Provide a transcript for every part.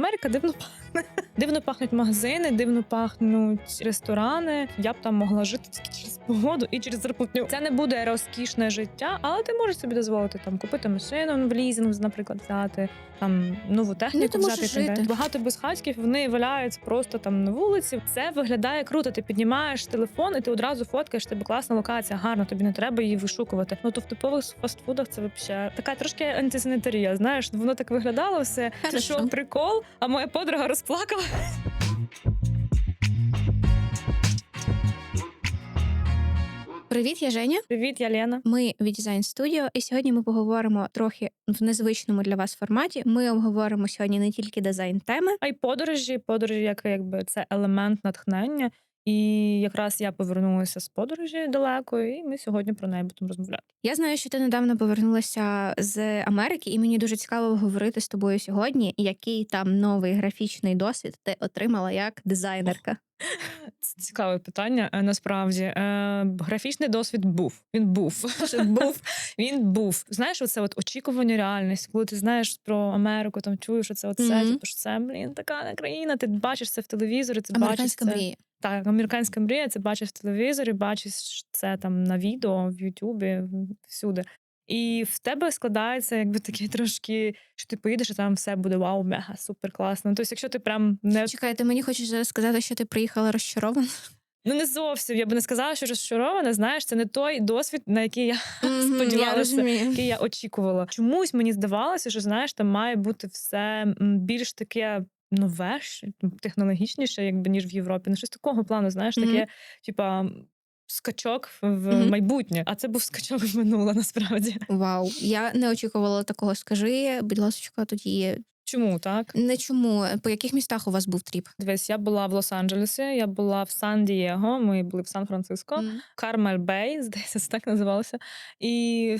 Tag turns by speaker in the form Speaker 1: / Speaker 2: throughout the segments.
Speaker 1: Америка дивно. Дивно пахнуть магазини, дивно пахнуть ресторани. Я б там могла жити тільки через погоду і через зарплатню. Це не буде розкішне життя, але ти можеш собі дозволити там купити машину в лізинг, наприклад, взяти там нову техніку
Speaker 2: ти
Speaker 1: взяти.
Speaker 2: жити.
Speaker 1: Багато безхатьків вони валяються просто там на вулиці. Це виглядає круто. Ти піднімаєш телефон і ти одразу фоткаєш тебе класна локація, гарно, тобі не треба її вишукувати. Ну то в типових фастфудах це взагалі така трошки антисанітарія. Знаєш, воно так виглядало все. Це що прикол? А моя подруга розплакала.
Speaker 2: Привіт, я Женя.
Speaker 1: Привіт, я Лена.
Speaker 2: Ми від Design Studio, і сьогодні ми поговоримо трохи в незвичному для вас форматі. Ми обговоримо сьогодні не тільки дизайн теми.
Speaker 1: А й подорожі, подорожі, як якби це елемент натхнення. І якраз я повернулася з подорожі далеко, і ми сьогодні про неї будемо розмовляти.
Speaker 2: Я знаю, що ти недавно повернулася з Америки, і мені дуже цікаво говорити з тобою сьогодні, який там новий графічний досвід ти отримала як дизайнерка.
Speaker 1: Це цікаве питання. Е, Насправді Е, графічний досвід був. Він був. був. Він був. Знаєш, оце от очікування реальності, коли ти знаєш про Америку, там чуєш оце оце,
Speaker 2: Мгм.
Speaker 1: типу, що це блін, така країна. Ти бачиш це в телевізорі, ти
Speaker 2: Американська
Speaker 1: бачиш це.
Speaker 2: мрія.
Speaker 1: Так, американська мрія, це бачиш в телевізорі, бачиш це там на відео, в Ютубі, всюди. І в тебе складається якби такі трошки, що ти поїдеш, і там все буде вау, мега, супер класно. Тобто, якщо ти прям не
Speaker 2: Чекайте, мені хочеш зараз сказати, що ти приїхала розчарована.
Speaker 1: ну не зовсім, я би не сказала, що розчарована, знаєш, це не той досвід, на який я
Speaker 2: Мгм,
Speaker 1: Сподівалася.
Speaker 2: Я
Speaker 1: який я очікувала. Чомусь мені здавалося, що знаєш, там має бути все більш таке. Нове, технологічніше, якби ніж в Європі. Ну, щось такого плану, знаєш, таке, типа, скачок в
Speaker 2: Мгм.
Speaker 1: майбутнє, а це був скачок в минуле насправді.
Speaker 2: Вау, я не очікувала такого. Скажи, будь ласка, тоді
Speaker 1: Чому так?
Speaker 2: не чому. По яких містах у вас був тріп?
Speaker 1: Дивись, я була в Лос-Анджелесі, я була в Сан-Дієго, ми були в Сан-Франциско.
Speaker 2: Мгм.
Speaker 1: Кармель Бей, здається, це так називалося. І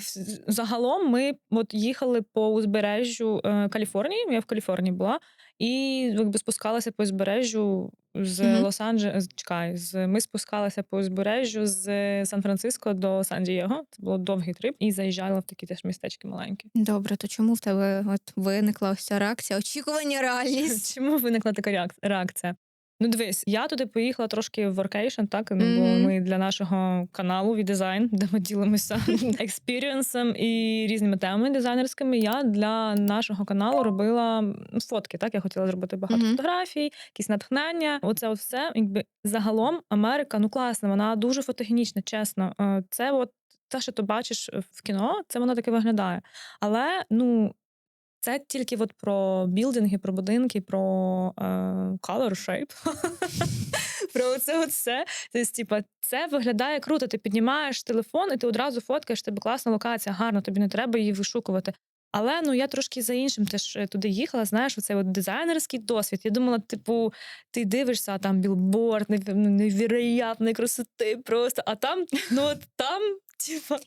Speaker 1: загалом ми от їхали по узбережжю е, Каліфорнії. Я в Каліфорнії була, і якби спускалася по узбережжю з
Speaker 2: Мгм.
Speaker 1: Лос-Анджелес. Чекай, з ми спускалися по узбережжю з Сан-Франциско до Сан-Дієго. Це було довгий трип, і заїжджала в такі теж містечки маленькі.
Speaker 2: Добре, то чому в тебе от виникла ось ця реакція? Очікування реальність.
Speaker 1: Чому виникла така реакція? Ну, дивись, я туди поїхала трошки в воркейшн, так ну, бо ми для нашого каналу від дизайн, де ми ділимося експірієнсом і різними темами дизайнерськими. Я для нашого каналу робила фотки. Так, я хотіла зробити багато фотографій, якісь натхнення. Оце от все. Якби загалом Америка ну класна, вона дуже фотогенічна, чесно. Е, Це от те, що ти бачиш в кіно, це воно таке виглядає. Але ну. Це тільки от про білдинги, про будинки, про е, color shape. про це все. Тобто, типа, це виглядає круто. Ти піднімаєш телефон і ти одразу фоткаєш, тебе класна локація, гарно, тобі не треба її вишукувати. Але ну я трошки за іншим теж е, туди їхала. Знаєш, оцей от дизайнерський досвід. Я думала, типу, ти дивишся, там білборд, ну, невероятної красоти просто. А там, ну от там,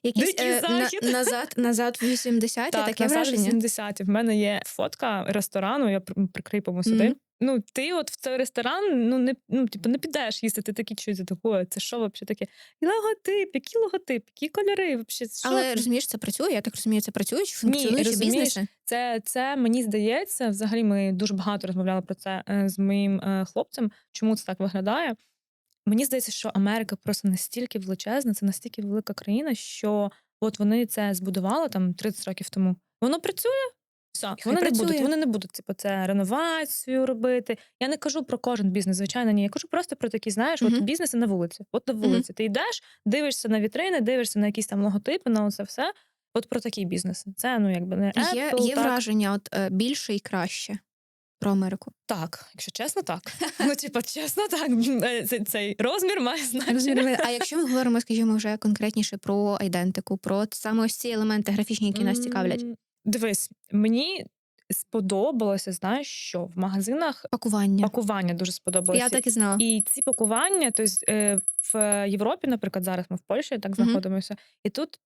Speaker 2: Якийсь
Speaker 1: дикий
Speaker 2: е, на-
Speaker 1: захід.
Speaker 2: назад, назад в 80-ті,
Speaker 1: Так,
Speaker 2: таке
Speaker 1: назад
Speaker 2: враження.
Speaker 1: 80 В мене є фотка ресторану, я при- прикріпимо сюди.
Speaker 2: Мгм.
Speaker 1: Ну, ти от в цей ресторан ну не ну, типу, не підеш їсти. Ти такий це таке? Це що взагалі таке? І логотип, які логотип, які кольори? Що
Speaker 2: Але розумієш, це працює. Я так розумію, це працює чи функціонуючі
Speaker 1: розумієш,
Speaker 2: бізнеси.
Speaker 1: Це, це мені здається, взагалі ми дуже багато розмовляли про це е, з моїм е, хлопцем. Чому це так виглядає? Мені здається, що Америка просто настільки величезна, це настільки велика країна, що от вони це збудували там 30 років тому. Воно працює. Все, вони не будуть, вони не будуть типу, це реновацію робити. Я не кажу про кожен бізнес, звичайно, ні. Я кажу просто про такі, знаєш, от бізнеси на вулиці. От на вулиці. Ти йдеш, дивишся на вітрини, дивишся на якісь там логотипи, на це все. От про такі бізнеси. Це ну якби не
Speaker 2: Є,
Speaker 1: Apple,
Speaker 2: є
Speaker 1: так.
Speaker 2: враження, от е, більше і краще про Америку.
Speaker 1: Так, якщо чесно, так. Ну, типа, чесно, так. Е, Цей, розмір має значення.
Speaker 2: А якщо ми говоримо, скажімо, вже конкретніше про айдентику, про саме ось ці елементи графічні, які нас цікавлять,
Speaker 1: Дивись, мені сподобалося, знаєш, що в магазинах
Speaker 2: пакування.
Speaker 1: пакування дуже сподобалося.
Speaker 2: Я так і знала.
Speaker 1: І ці пакування, тобто в Європі, наприклад, зараз ми в Польщі так знаходимося, і тут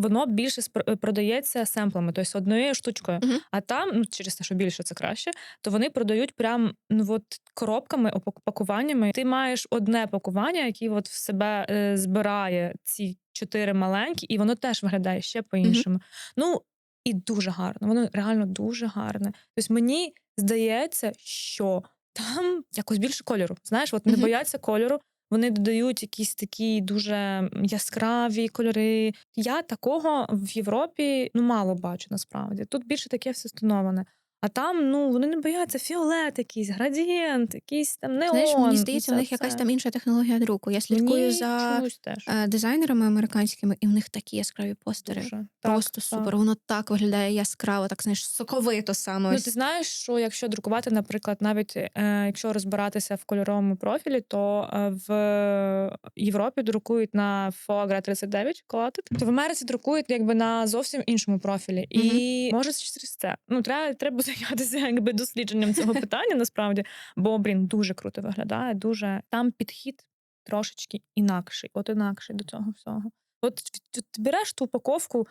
Speaker 1: воно більше спро- продається семплами, тобто однією штучкою.
Speaker 2: Мгм.
Speaker 1: А там, ну через те, що більше це краще, то вони продають прям ну от коробками, пакуваннями. Ти маєш одне пакування, яке от в себе е, збирає ці чотири маленькі, і воно теж виглядає ще по-іншому. Ну. і дуже гарно. Воно реально дуже гарне. Тобто мені здається, що там якось більше кольору. Знаєш, от не бояться кольору. Вони додають якісь такі дуже яскраві кольори. Я такого в Європі ну мало бачу насправді. Тут більше таке все стоноване. А там ну вони не бояться фіолет, якийсь градієнт, якийсь там неон.
Speaker 2: Знаєш, мені здається, у
Speaker 1: це
Speaker 2: них якась там інша технологія друку. Я слідкую
Speaker 1: Мені
Speaker 2: за
Speaker 1: теж.
Speaker 2: е, дизайнерами американськими, і в них такі яскраві постери.
Speaker 1: Дуже.
Speaker 2: Просто
Speaker 1: так.
Speaker 2: супер. Воно так виглядає яскраво, так знаєш, соковито саме.
Speaker 1: Ну, ти знаєш, що якщо друкувати, наприклад, навіть е, якщо розбиратися в кольоровому профілі, то е, в Європі друкують на Fogra 39 Coated, то в Америці друкують якби на зовсім іншому профілі. І може через це. Ну, треба, треба зайнятися якби дослідженням цього питання насправді. Бо, блін, дуже круто виглядає. Дуже там підхід трошечки інакший, от інакший до цього всього. От, ти береш ту упаковку,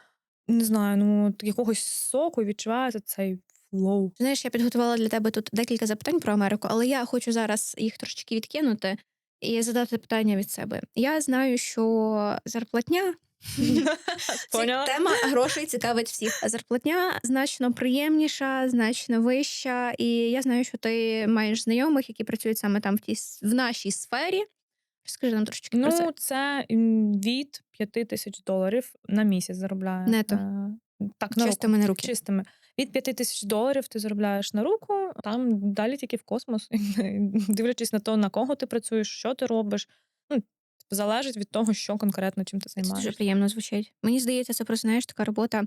Speaker 1: не знаю, ну якогось соку відчувається цей флоу.
Speaker 2: Знаєш, я підготувала для тебе тут декілька запитань про Америку, але я хочу зараз їх трошечки відкинути і задати питання від себе. Я знаю, що зарплатня
Speaker 1: Поняла?
Speaker 2: Тема грошей цікавить всіх. Зарплатня значно приємніша, значно вища. І я знаю, що ти маєш знайомих, які працюють саме там в тій в нашій сфері. Розкажи нам трошечки про це.
Speaker 1: Ну, це від 5 тисяч доларів на місяць заробляє.
Speaker 2: Нето.
Speaker 1: Е, Так, на руку.
Speaker 2: Чистими на руки.
Speaker 1: Чистими. Від 5 тисяч доларів ти заробляєш на руку, там далі тільки в космос. Дивлячись на те, на кого ти працюєш, що ти робиш. Залежить від того, що конкретно чим ти
Speaker 2: Це дуже
Speaker 1: займаєшся.
Speaker 2: приємно звучить. Мені здається, це просто знаєш така робота,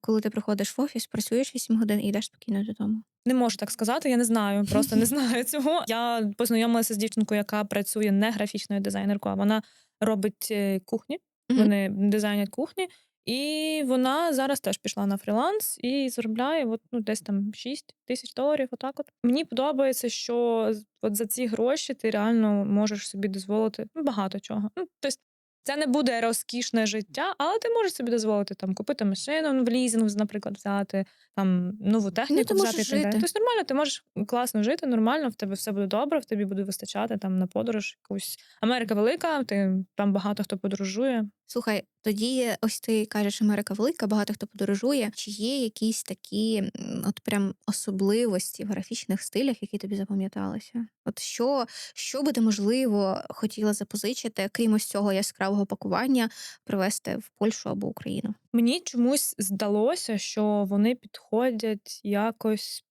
Speaker 2: коли ти приходиш в офіс, працюєш 8 годин і йдеш спокійно додому.
Speaker 1: Не можу так сказати, я не знаю, просто не знаю цього. Я познайомилася з дівчинкою, яка працює не графічною дизайнеркою, а вона робить е, кухні. Вони дизайнять кухні, і вона зараз теж пішла на фріланс і заробляє от, ну, десь там 6 тисяч доларів. Отак от. Мені подобається, що от за ці гроші ти реально можеш собі дозволити ну, багато чого. Ну, тобто, це не буде розкішне життя, але ти можеш собі дозволити там купити машину в лізинг, наприклад, взяти там нову техніку
Speaker 2: ти
Speaker 1: взяти.
Speaker 2: можеш жити.
Speaker 1: Тобто нормально, ти можеш класно жити, нормально, в тебе все буде добре, в тобі буде вистачати там на подорож. Якусь Америка велика, ти там багато хто подорожує.
Speaker 2: Слухай, тоді ось ти кажеш, Америка велика, багато хто подорожує. Чи є якісь такі от прям особливості в графічних стилях, які тобі запам'яталися? От що, що би ти можливо хотіла запозичити, крім ось цього яскравого пакування, привезти в Польщу або Україну?
Speaker 1: Мені чомусь здалося, що вони підходять якось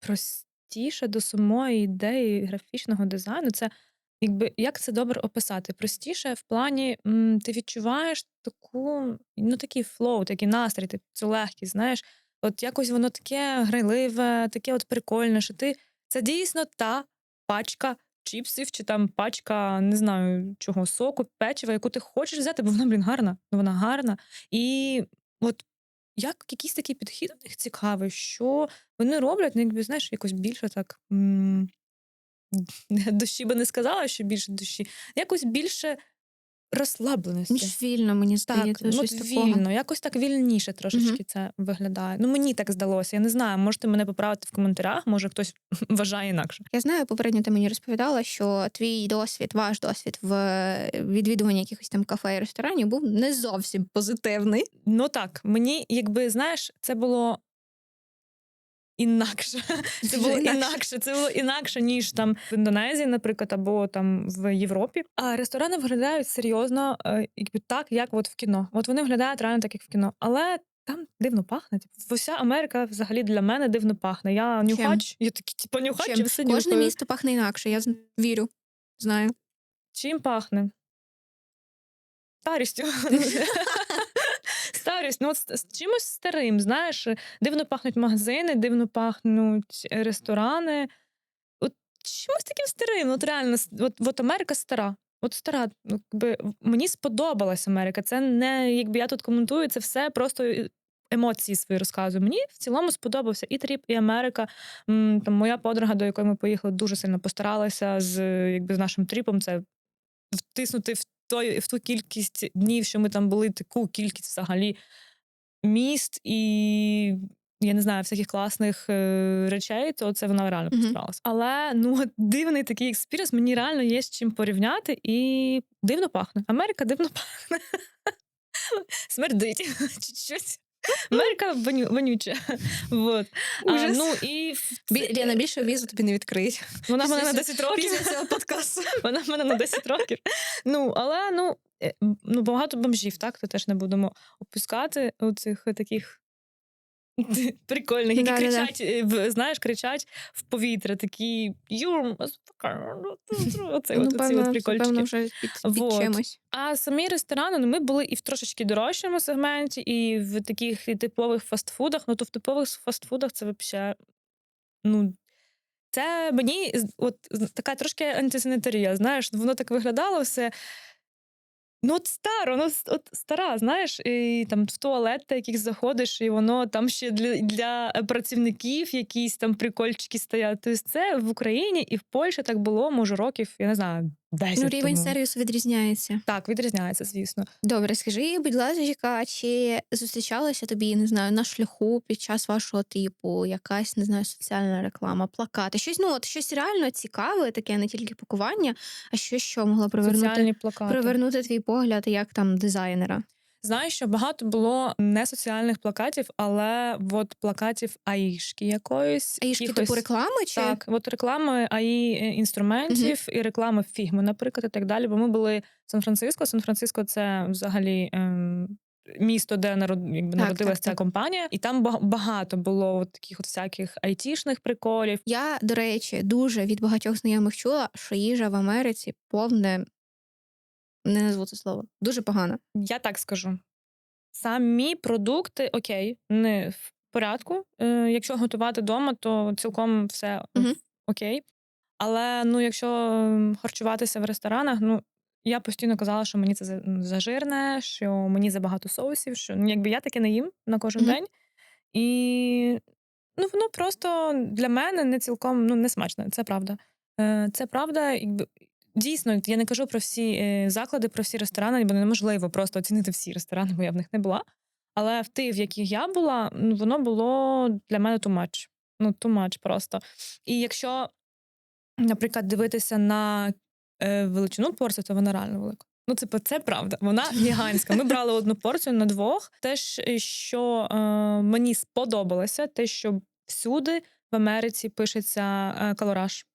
Speaker 1: простіше до самої ідеї графічного дизайну. Це якби як це добре описати? Простіше в плані м, ти відчуваєш таку, ну такий флоу, такий настрій, ти- це легкість, знаєш. От якось воно таке грайливе, таке от прикольне, що ти це дійсно та пачка чіпсів чи там пачка, не знаю чого, соку, печива, яку ти хочеш взяти, бо вона, блін, гарна. Ну вона гарна. І от як якийсь такий підхід у них цікавий, що вони роблять, ну, якби, знаєш, якось більше так. м, Душі би не сказала, що більше душі, якось більше розслабленості.
Speaker 2: Більш вільно, мені
Speaker 1: Так,
Speaker 2: здається,
Speaker 1: ну,
Speaker 2: щось
Speaker 1: от
Speaker 2: такого.
Speaker 1: якось так вільніше трошечки це виглядає. Ну мені так здалося. Я не знаю, можете мене поправити в коментарях, може хтось вважає інакше.
Speaker 2: Я знаю, попередньо ти мені розповідала, що твій досвід, ваш досвід в е, відвідуванні якихось там кафе і ресторанів був не зовсім позитивний.
Speaker 1: Ну так, мені, якби знаєш, це було інакше. Це було
Speaker 2: Інакше.
Speaker 1: Це було інакше, ніж там в Індонезії, наприклад, або там в Європі. А ресторани виглядають серйозно, е, якби так, як от в кіно. От вони виглядають реально так, як в кіно. Але там дивно пахне. Типу, Вся Америка взагалі для мене дивно пахне. Я нюхач, я такий, типу, нюхач,
Speaker 2: Чим?
Speaker 1: все
Speaker 2: Кожне
Speaker 1: нюхаю.
Speaker 2: місто пахне інакше, я вірю. Знаю.
Speaker 1: Чим пахне? Старістю. Старість, ну от з з чимось старим, знаєш, дивно пахнуть магазини, дивно пахнуть ресторани. От чимось таким старим. От реально, от, от Америка стара. От стара, ну, якби, мені сподобалась Америка. Це не якби я тут коментую, це все просто е, емоції свої розказую. Мені в цілому сподобався і Тріп, і Америка. Там моя подруга, до якої ми поїхали, дуже сильно постаралася з, е, якби, з нашим тріпом. Це втиснути в той в ту кількість днів, що ми там були, таку кількість взагалі міст і. Я не знаю, всяких класних е, речей, то це вона реально
Speaker 2: Мгм.
Speaker 1: постаралась. Але ну дивний такий експіріс, мені реально є з чим порівняти, і дивно пахне. Америка дивно пахне. Смердить чуть-чуть. Америка воню, вонюча. Вот. А, ну і.
Speaker 2: Лена, більше візу тобі не відкриють.
Speaker 1: вона в мене на
Speaker 2: Після
Speaker 1: 10 років. Вона в мене на 10 років. Ну, але ну, е, ну багато бомжів, так? То теж не будемо опускати у цих таких. Прикольних, які
Speaker 2: Да-да-да.
Speaker 1: кричать, е, в, знаєш, кричать в повітря, такі «You're. Оце
Speaker 2: Ну,
Speaker 1: от,
Speaker 2: певно,
Speaker 1: от прикольчики.
Speaker 2: певно, вже під, під
Speaker 1: Вот.
Speaker 2: чимось.
Speaker 1: А самі ресторани, ну ми були і в трошечки дорожчому сегменті, і в таких і типових фастфудах. Ну то в типових фастфудах це взагалі, ну. Це мені от така трошки антисанітарія, знаєш, воно так виглядало все. Ну, от старо, ну от стара, знаєш, і там в туалет ти якийсь заходиш, і воно там ще для, для працівників якісь там прикольчики стоять. Тобто це в Україні і в Польщі так було, може, років, я не знаю, 10
Speaker 2: Ну, рівень
Speaker 1: тому.
Speaker 2: сервісу відрізняється.
Speaker 1: Так, відрізняється, звісно.
Speaker 2: Добре, скажи, будь ласка, чи зустрічалася тобі, не знаю, на шляху під час вашого типу якась, не знаю, соціальна реклама, плакати, щось, ну от щось реально цікаве, таке не тільки пакування, а щось, що могло привернути,
Speaker 1: Соціальні плакати.
Speaker 2: привернути твій погляд як там дизайнера.
Speaker 1: Знаєш, що багато було не соціальних плакатів, але от плакатів аїшки якоїсь.
Speaker 2: А є
Speaker 1: якихось-
Speaker 2: типу реклами чи
Speaker 1: Так, от реклами АІ е, інструментів і реклами фігми, наприклад, і так далі. Бо ми були в Сан-Франциско. Сан-Франциско це взагалі. Ем... Місто, де народ, якби,
Speaker 2: Так,
Speaker 1: народилася
Speaker 2: так,
Speaker 1: ця
Speaker 2: так.
Speaker 1: компанія, і там багато було от таких от всяких айтішних приколів.
Speaker 2: Я, до речі, дуже від багатьох знайомих чула, що їжа в Америці повне не назву це слово. Дуже погано.
Speaker 1: Я так скажу. Самі продукти окей, не в порядку. Е, якщо готувати вдома, то цілком все
Speaker 2: Мгм.
Speaker 1: окей. Але ну, якщо харчуватися в ресторанах, ну я постійно казала, що мені це за- зажирне, що мені забагато соусів, що ну, якби я таке не їм на кожен
Speaker 2: Мгм.
Speaker 1: день. І ну, воно просто для мене не цілком ну, не смачне, це правда. Е, Це правда, якби. Дійсно, я не кажу про всі е, заклади, про всі ресторани, бо неможливо просто оцінити всі ресторани, бо я в них не була. Але в тих, в яких я була, воно було для мене much. Ну, much просто. І якщо, наприклад, дивитися на е, величину порції, то вона реально велика. Ну, типу, це правда. Вона гігантська. Ми брали одну порцію на двох. Те, що е, мені сподобалося, те, що всюди в Америці пишеться е, калораж.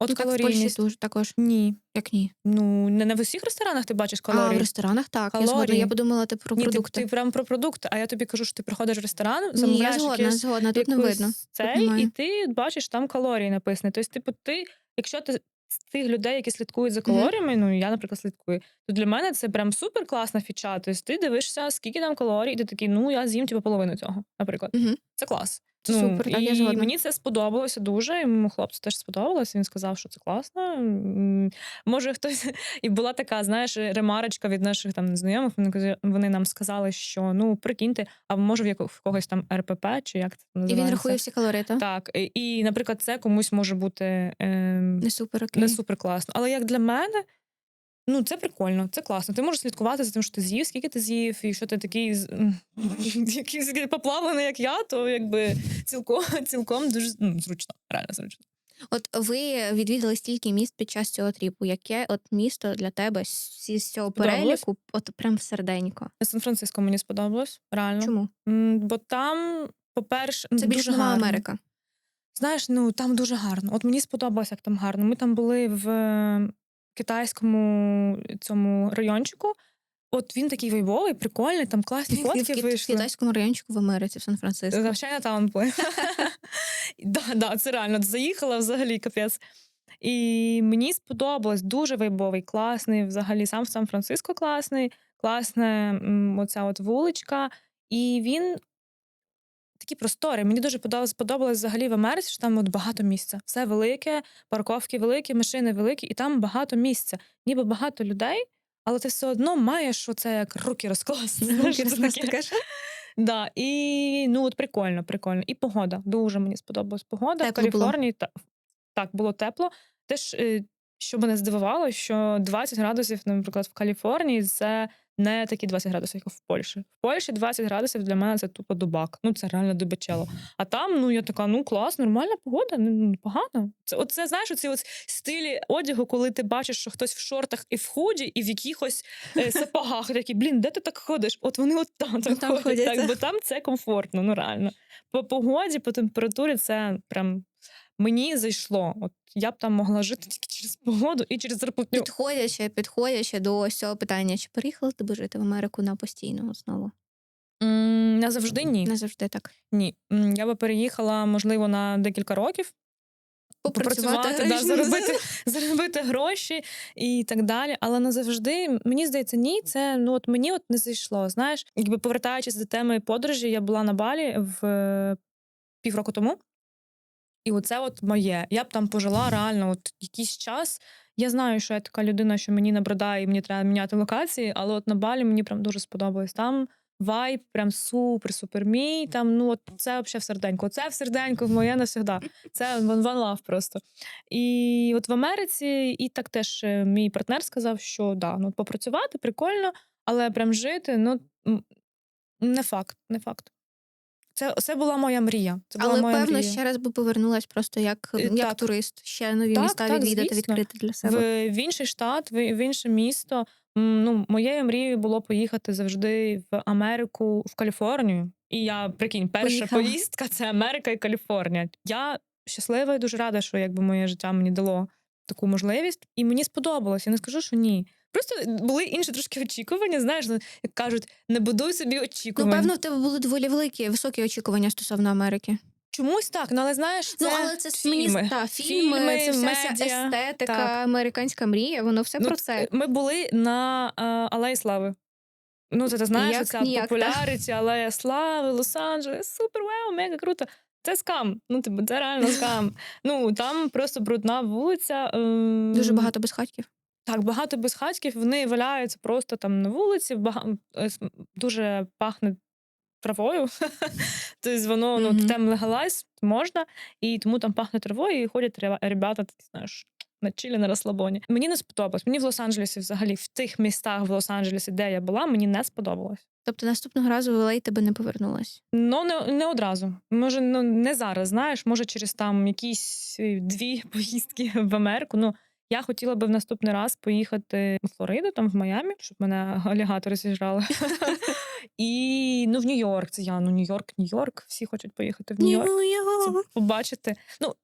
Speaker 1: От
Speaker 2: Ну, так в Польщі
Speaker 1: калорійність.
Speaker 2: дуже також.
Speaker 1: Ні.
Speaker 2: Як ні?
Speaker 1: Ну, не на всіх ресторанах ти бачиш
Speaker 2: А в
Speaker 1: калорії.
Speaker 2: ресторанах так. Я згодна.
Speaker 1: Калорії.
Speaker 2: Я подумала ти про
Speaker 1: Ні, ти,
Speaker 2: продукти.
Speaker 1: ти прям про продукти, а я тобі кажу, що ти приходиш в ресторан,
Speaker 2: Ні, я
Speaker 1: замовляєш
Speaker 2: згодна,
Speaker 1: якесь
Speaker 2: згодна, тут не
Speaker 1: якусь
Speaker 2: видно.
Speaker 1: Цей,
Speaker 2: немає.
Speaker 1: і ти бачиш там калорії написані. Тобто, типу, ти, якщо ти з тих людей, які слідкують за
Speaker 2: Мгм.
Speaker 1: калоріями, ну я, наприклад, слідкую, то для мене це прям супер класна фіча. Тобто ти дивишся, скільки там калорій, і ти такий, ну я з'їм типу, половину цього, наприклад.
Speaker 2: Мгм.
Speaker 1: Це клас. Ну,
Speaker 2: супер, так,
Speaker 1: і
Speaker 2: я згодна.
Speaker 1: мені це сподобалося дуже. І моєму хлопцю теж сподобалося. Він сказав, що це класно. М, Може, хтось і була така, знаєш, ремарочка від наших там знайомих. Вони казали- вони нам сказали, що ну прикиньте, а може в яко- в когось там РПП, чи як це
Speaker 2: І
Speaker 1: називається?
Speaker 2: він рахує всі калорії, так?
Speaker 1: Так, і, і, наприклад, це комусь може бути ем,
Speaker 2: Не супер окей.
Speaker 1: не супер класно. Але як для мене, ну це прикольно, це класно. Ти можеш слідкувати за тим, що ти з'їв, скільки ти з'їв, і що ти такий якийсь поплавлений, як я, то якби цілком, цілком дуже ну, зручно, реально зручно.
Speaker 2: От ви відвідали стільки міст під час цього тріпу. Яке от місто для тебе з цього переліку, от прям в серденько?
Speaker 1: Сан-Франциско мені сподобалось, реально.
Speaker 2: Чому?
Speaker 1: Бо там, по-перше,
Speaker 2: Це більш нова. Америка.
Speaker 1: Знаєш, ну там дуже гарно. От мені сподобалось, як там гарно. Ми там були в китайському цьому райончику. От він такий вайбовий, прикольний, там класні
Speaker 2: В
Speaker 1: фотки
Speaker 2: в
Speaker 1: вийшли.
Speaker 2: китайському райончику в Америці, в Сан-Франциско.
Speaker 1: Завчання там були. да, да, це реально заїхала взагалі капець. І мені сподобалось дуже вайбовий, класний. Взагалі, сам Сан-Франциско класний, класна оця от вуличка. І він такі простори. Мені дуже подобалось, сподобалось взагалі в Америці, що там от багато місця. Все велике, парковки великі, машини великі, і там багато місця. Ніби багато людей, але ти все одно маєш оце як руки розкласти. Да, і ну от прикольно, прикольно. І погода. Дуже мені сподобалась погода.
Speaker 2: Тепло
Speaker 1: в
Speaker 2: було?
Speaker 1: Каліфорнії та, так було тепло. Теж, е, що мене здивувало, що 20 градусів, наприклад, в Каліфорнії це не такі 20 градусів, як в Польщі. В Польщі 20 градусів для мене це тупо дубак. Ну це реально дубачело. А там, ну я така, ну клас, нормальна погода, ну ну, непогано. Це оце знаєш, оці от стилі одягу, коли ти бачиш, що хтось в шортах і в худі, і в якихось е, сапогах. Такі, блін, де ти так ходиш? От вони от там, так
Speaker 2: Там
Speaker 1: ходять,
Speaker 2: ходять,
Speaker 1: так. бо там це комфортно, ну реально. По погоді, по температурі це прям мені зайшло. От я б там могла жити тільки через погоду і через зарплатню.
Speaker 2: Підходячи, підходячи до ось цього питання, чи переїхала ти би жити в Америку на постійну основу?
Speaker 1: М, Не завжди ні.
Speaker 2: Не завжди так.
Speaker 1: Ні. М, Я би переїхала, можливо, на декілька років.
Speaker 2: Попрацювати,
Speaker 1: да, заробити, заробити гроші і так далі. Але не завжди, мені здається, ні. Це ну от мені от не зайшло. Знаєш, якби повертаючись до теми подорожі, я була на Балі в е, півроку тому. І оце от моє. Я б там пожила реально от якийсь час. Я знаю, що я така людина, що мені набридає, і мені треба міняти локації, але от на Балі мені прям дуже сподобалось. Там вайб прям супер, супер мій. Там ну от це взагалі в серденько. Це в серденько моє навсегда. Це one love просто. І от в Америці, і так теж е, мій партнер сказав, що да, ну попрацювати прикольно, але прям жити, ну не факт, не факт. Це, це була моя мрія. Це була
Speaker 2: Але
Speaker 1: моя
Speaker 2: певно,
Speaker 1: мрія.
Speaker 2: ще раз би повернулась просто як,
Speaker 1: Е,
Speaker 2: як
Speaker 1: так.
Speaker 2: турист, ще нові
Speaker 1: Так,
Speaker 2: міста
Speaker 1: так,
Speaker 2: відвідати,
Speaker 1: звісно.
Speaker 2: відкрити для себе.
Speaker 1: в, в інший штат, в, в інше місто. Ну, моєю мрією було поїхати завжди в Америку, в Каліфорнію. І я прикинь, перша
Speaker 2: Поїхала.
Speaker 1: поїздка це Америка і Каліфорнія. Я щаслива і дуже рада, що якби моє життя мені дало таку можливість, і мені сподобалось. Я не скажу, що ні. Просто були інші трошки очікування. Знаєш, ну, як кажуть, не будуй собі
Speaker 2: Ну, певно, в тебе були доволі великі, високі очікування стосовно Америки.
Speaker 1: Чомусь так, ну але знаєш, це
Speaker 2: ну, але це
Speaker 1: фільми.
Speaker 2: мені та, фільми,
Speaker 1: Фільми,
Speaker 2: це вся
Speaker 1: медіа.
Speaker 2: естетика,
Speaker 1: Так.
Speaker 2: американська мрія, воно все
Speaker 1: Ну,
Speaker 2: про це.
Speaker 1: Ми були на е, Алеї Слави. Ну, це ти знаєш,
Speaker 2: Як
Speaker 1: ця
Speaker 2: ніяк, та.
Speaker 1: Алея Слави, Лос-Анджелес, супер, вау, мега круто. Це скам. Ну, типу, це реально скам. ну, там просто брудна вулиця. ем,
Speaker 2: Дуже багато безхатьків.
Speaker 1: Так, багато безхатьків, вони валяються просто там на вулиці, бага... дуже пахне травою. тобто воно ну, там легалайз можна, і тому там пахне травою, і ходять ребята, такі, знаєш, на чилі, на розслабоні. Мені не сподобалось. Мені в Лос-Анджелесі, взагалі, в тих містах в Лос-Анджелесі, де я була, мені не сподобалось.
Speaker 2: Тобто наступного разу в LA тебе не повернулась.
Speaker 1: Ну, не, не одразу. Може, ну не зараз, знаєш, може, через там якісь е, дві поїздки в Америку. Ну, я хотіла би в наступний раз поїхати у Флориду, там в Майамі, щоб мене алігатори зіжрали. І ну, в Нью-Йорк. Це я. Ну, Нью-Йорк, Нью-Йорк. Всі хочуть поїхати в Нью-Йорк. Побачити. Ну,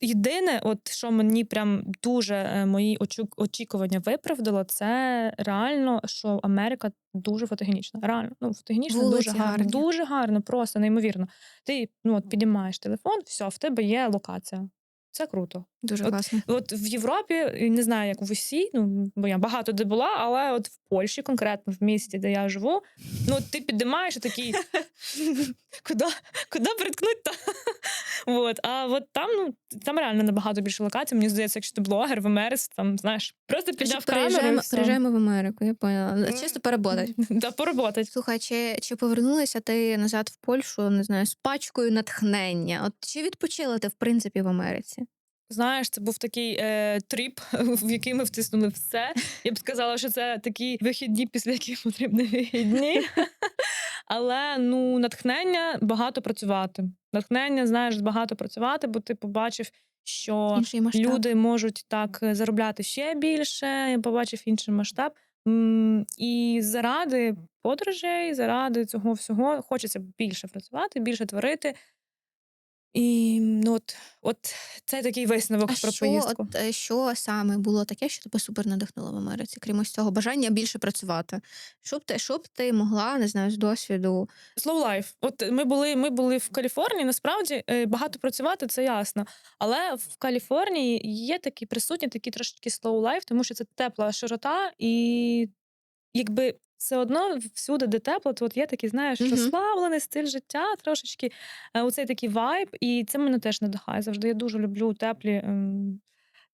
Speaker 1: єдине, от що мені прям дуже е, мої очікування виправдало, це реально, що Америка дуже фотогенічна. Реально, ну фотогенічна,
Speaker 2: Вулиці
Speaker 1: дуже гарно, дуже гарно, просто неймовірно. Ти ну от підіймаєш телефон, все, в тебе є локація. Це круто.
Speaker 2: Дуже
Speaker 1: От
Speaker 2: класно.
Speaker 1: От в Європі не знаю, як в усій, ну бо я багато де була, але от в Польщі, конкретно в місті, де я живу, ну ти підіймаєш і такий куди, куди приткнуть та от, а от там, ну там реально набагато більше локацій. Мені здається, якщо ти блогер в Америці, там знаєш, просто підняв камеру. і
Speaker 2: Переїжджаємо, в Америку, я поняла. Чисто поработать.
Speaker 1: Да, поработать.
Speaker 2: Слухай, чи, чи повернулася ти назад в Польщу, не знаю, з пачкою натхнення? От чи відпочила ти в принципі в Америці?
Speaker 1: Знаєш, це був такий е, тріп, в який ми втиснули все. Я б сказала, що це такі вихідні, після яких потрібні вихідні. Але ну, натхнення багато працювати. Натхнення, знаєш, багато працювати, бо ти побачив, що люди можуть так е, заробляти ще більше. Я побачив інший масштаб. І заради подорожей, заради цього всього хочеться більше працювати, більше творити. І ну, от, от це такий висновок
Speaker 2: А
Speaker 1: про
Speaker 2: що,
Speaker 1: поїздку.
Speaker 2: от, е, що саме було таке, що тебе супер надихнуло в Америці, крім ось цього бажання більше працювати? Що б ти, що б ти могла, не знаю, з досвіду?
Speaker 1: Slow life. От ми були, ми були в Каліфорнії. Насправді е, багато працювати це ясно. Але в Каліфорнії є такі присутні, такі трошки slow life, тому що це тепла широта, і якби все одно всюди, де тепло, то от є такий, знаєш,
Speaker 2: Мгм.
Speaker 1: розслаблений стиль життя, трошечки е, оцей такий вайб, і це мене теж надихає. Завжди я дуже люблю теплі. ем,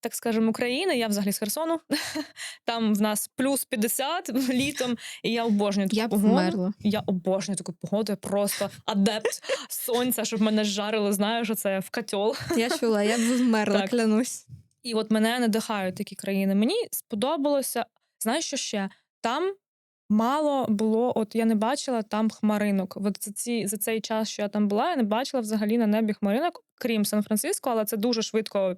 Speaker 1: Так скажемо, України, я взагалі з Херсону. Там в нас плюс 50 літом, і я обожнюю таку
Speaker 2: Я
Speaker 1: погоду.
Speaker 2: вмерла.
Speaker 1: Я обожнюю таку погоду, я просто адепт сонця, щоб мене жарило, знаєш, оце в котел.
Speaker 2: Я чула, я б вмерла,
Speaker 1: Так.
Speaker 2: клянусь.
Speaker 1: І от мене надихають такі країни. Мені сподобалося, знаєш, що ще? Там мало було, от я не бачила там хмаринок. От за, ці, за цей час, що я там була, я не бачила взагалі на небі хмаринок, крім Сан-Франциско, але це дуже швидко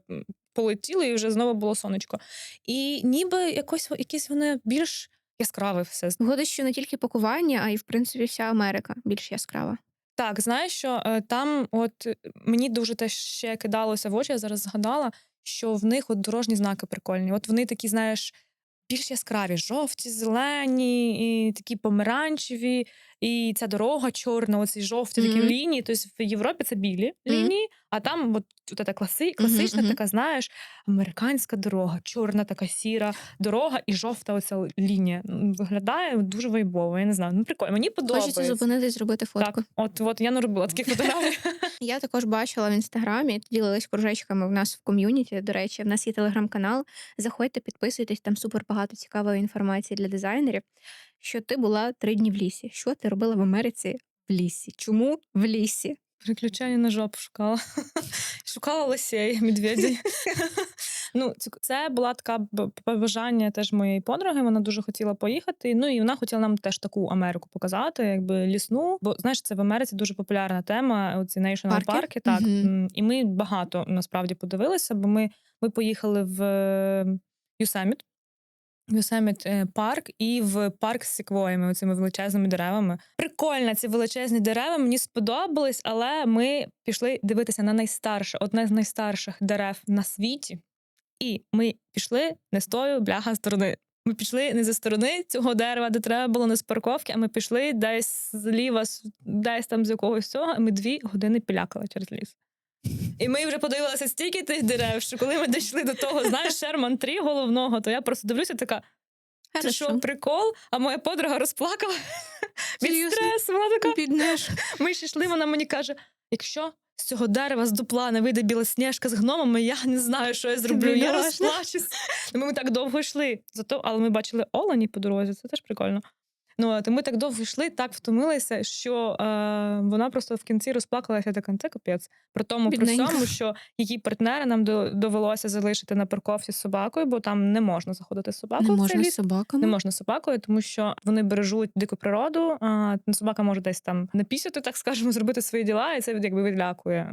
Speaker 1: полетіло і вже знову було сонечко. І ніби якось якісь вони більш яскраве все.
Speaker 2: Виходить, що не тільки пакування, а й в принципі вся Америка більш яскрава.
Speaker 1: Так, знаєш, що е, там, от е, мені дуже те ще кидалося в очі, я зараз згадала, що в них от дорожні знаки прикольні. От вони такі, знаєш, більш яскраві, жовті, зелені, і такі помаранчеві, і ця дорога чорна, оці жовті такі
Speaker 2: Мгм.
Speaker 1: лінії. Тобто в Європі це білі
Speaker 2: Мгм.
Speaker 1: лінії, а там от, от така класи, класична,
Speaker 2: мгм.
Speaker 1: така, знаєш, американська дорога, чорна така сіра дорога і жовта оця лінія. Виглядає дуже вайбово. Я не знаю. Ну прикольно. Мені подобається.
Speaker 2: Хочеться зупинитись, зробити фотку.
Speaker 1: Так, от, от я не робила таких фотографій.
Speaker 2: Я також бачила в інстаграмі, ділились кружечками в нас в ком'юніті. До речі, в нас є телеграм-канал. Заходьте, підписуйтесь, там супер багато цікавої інформації для дизайнерів. Що ти була три дні в лісі? Що ти робила в Америці в лісі? Чому в лісі?
Speaker 1: Приключення на жопу шукала. Шукала лосей, медведей. ну, це, була така побажання теж моєї подруги. Вона дуже хотіла поїхати. Ну і вона хотіла нам теж таку Америку показати, якби лісну. Бо знаєш, це в Америці дуже популярна тема. Оці national
Speaker 2: Парки?
Speaker 1: парки. Так. М, і ми багато насправді подивилися, бо ми, ми поїхали в Юсаміт. Юсеміт парк і в парк з секвоями, цими величезними деревами. Прикольно, ці величезні дерева мені сподобались, але ми пішли дивитися на найстарше, одне з найстарших дерев на світі. І ми пішли не з тою бляха сторони. Ми пішли не зі сторони цього дерева, де треба було не з парковки, а ми пішли десь зліва, десь там з якогось цього, і ми дві години пілякали через ліс. І ми вже подивилися стільки тих дерев, що коли ми дійшли до того, знаєш, Шерман 3 головного, то я просто дивлюся, така, це що, прикол? А моя подруга розплакала від стресу. Вона така,
Speaker 2: Біднеш.
Speaker 1: ми йшли, вона мені каже: якщо з цього дерева з дупла не вийде білосніжка з гномами, я не знаю, що я зроблю. Я розплачусь. Ми так довго йшли. Зато, але ми бачили олені по дорозі, це теж прикольно. Ну, от, ми так довго йшли, так втомилися, що е, вона просто в кінці розплакалася така, це капець. При тому, при всьому, що її партнера нам до- довелося залишити на парковці з собакою, бо там не можна заходити з собакою.
Speaker 2: Не можна з собаками.
Speaker 1: Не можна з собакою, тому що вони бережуть дику природу. А собака може десь там напісяти, так скажемо, зробити свої діла, і це якби відлякує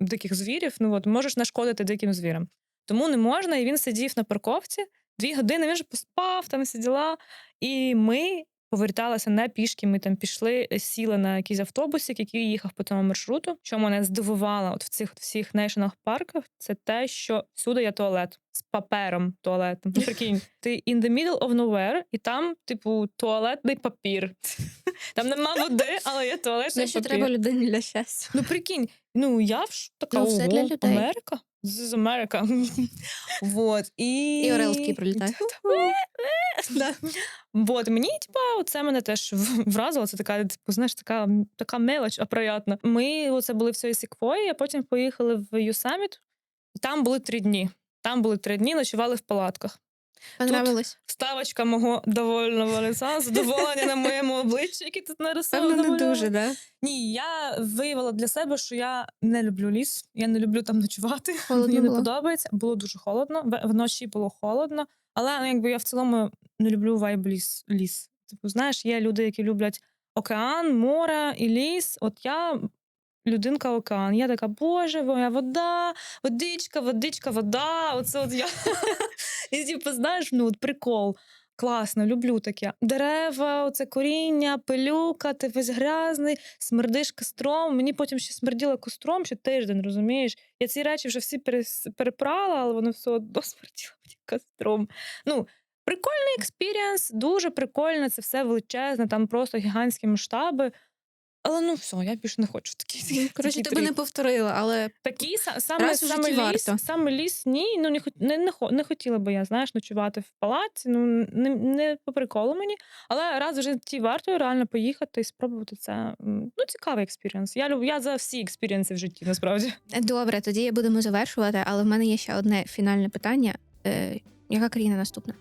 Speaker 1: диких звірів. Ну от можеш нашкодити диким звірам. Тому не можна. І він сидів на парковці дві години. Він же поспав, там всі діла. І ми поверталися не пішки. Ми там пішли, сіли на якийсь автобусик, який їхав по тому маршруту. Що мене здивувало от в цих всіх нейшнл парках, це те, що всюди є туалет з папером туалетом. Ну, прикинь, ти in the middle of nowhere, і там, типу, туалетний папір. Там нема води, але є туалетний
Speaker 2: Все, що треба людині для щастя.
Speaker 1: Ну прикинь, ну я ж така
Speaker 2: Ну.
Speaker 1: Америка. This is America. вот. І...
Speaker 2: І орелські прилітають.
Speaker 1: Да. Вот, мені, типа, це мене теж вразило. Це така, типу, знаєш, така, така мелоч, а приятна. Ми оце були в цій секвої, а потім поїхали в Юсаміт, там були три дні. Там були три дні, ночували в палатках.
Speaker 2: Понравилось?
Speaker 1: Вставочка мого довольного лиця, задоволення на моєму обличчі, яке тут нарисовано.
Speaker 2: Певно, не дуже, да?
Speaker 1: Ні, я виявила для себе, що я не люблю ліс, я не люблю там ночувати.
Speaker 2: Холодно
Speaker 1: Мені не подобається. Було дуже холодно. Вночі було холодно, але ну, якби я в цілому не люблю вайб ліс. ліс. Типу, знаєш, є люди, які люблять океан, море і ліс. От я людинка океан. Я така, боже, моя вода, водичка, водичка, вода. Оце от я. І типу, знаєш, ну от прикол. Класно, люблю таке. Дерева, оце коріння, пилюка, ти весь грязний, смердиш костром. Мені потім ще смерділо костром ще тиждень, розумієш? Я ці речі вже всі перепрала, але воно все одно смерділо мені костром. Ну, прикольний експірієнс, дуже прикольно, це все величезне, там просто гігантські масштаби. Але ну все, я більше не хочу такі.
Speaker 2: Ну, Коротше, ти би не повторила, але
Speaker 1: Такі са- саме,
Speaker 2: Раз у
Speaker 1: саме,
Speaker 2: житті
Speaker 1: ліс,
Speaker 2: варто.
Speaker 1: саме ліс, ні, ну не, хот- не, не, хо- не хотіла би я, знаєш, ночувати в палаці. Ну не, не по приколу мені. Але раз в житті варто реально поїхати і спробувати це. М, Ну, цікавий експірієнс. Я люб, я за всі експірієнси в житті, насправді.
Speaker 2: добре, тоді будемо завершувати. Але в мене є ще одне фінальне питання. Е, яка країна наступна?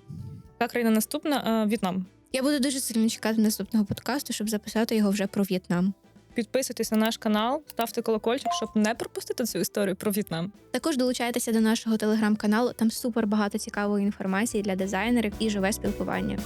Speaker 1: Яка країна наступна? Е, В'єтнам.
Speaker 2: Я буду дуже сильно чекати наступного подкасту, щоб записати його вже про В'єтнам.
Speaker 1: Підписуйтесь на наш канал, ставте колокольчик, щоб не пропустити цю історію про В'єтнам.
Speaker 2: Також долучайтеся до нашого телеграм-каналу. Там супер багато цікавої інформації для дизайнерів і живе спілкування.